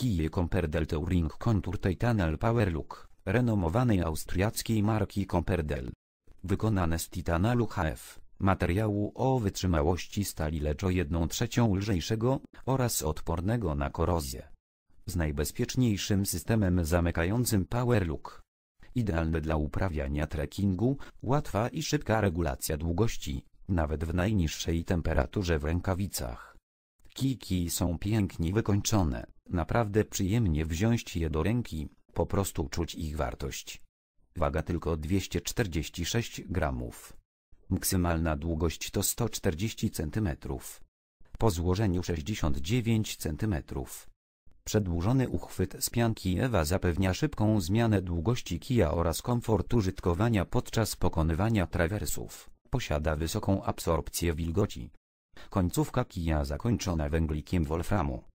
Kije Comperdel Touring Contour Titanial Power Look, renomowanej austriackiej marki Comperdel. Wykonane z titanalu HF, materiału o wytrzymałości stali lecz o jedną trzecią lżejszego oraz odpornego na korozję. Z najbezpieczniejszym systemem zamykającym Power Look. Idealny dla uprawiania trekkingu, łatwa i szybka regulacja długości, nawet w najniższej temperaturze w rękawicach. Kiki są pięknie wykończone, naprawdę przyjemnie wziąć je do ręki, po prostu czuć ich wartość. Waga tylko 246 gramów. Maksymalna długość to 140 cm. Po złożeniu 69 cm. Przedłużony uchwyt z pianki Ewa zapewnia szybką zmianę długości kija oraz komfort użytkowania podczas pokonywania trawersów. Posiada wysoką absorpcję wilgoci. Końcówka kija zakończona węglikiem wolframu.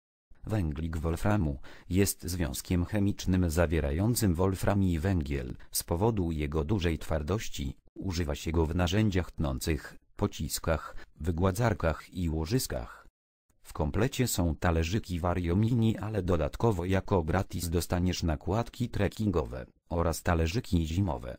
Węglik wolframu jest związkiem chemicznym zawierającym wolfram i węgiel. Z powodu jego dużej twardości używa się go w narzędziach tnących, pociskach, wygładzarkach i łożyskach. W komplecie są talerzyki Vario Mini, ale dodatkowo jako gratis dostaniesz nakładki trekkingowe oraz talerzyki zimowe.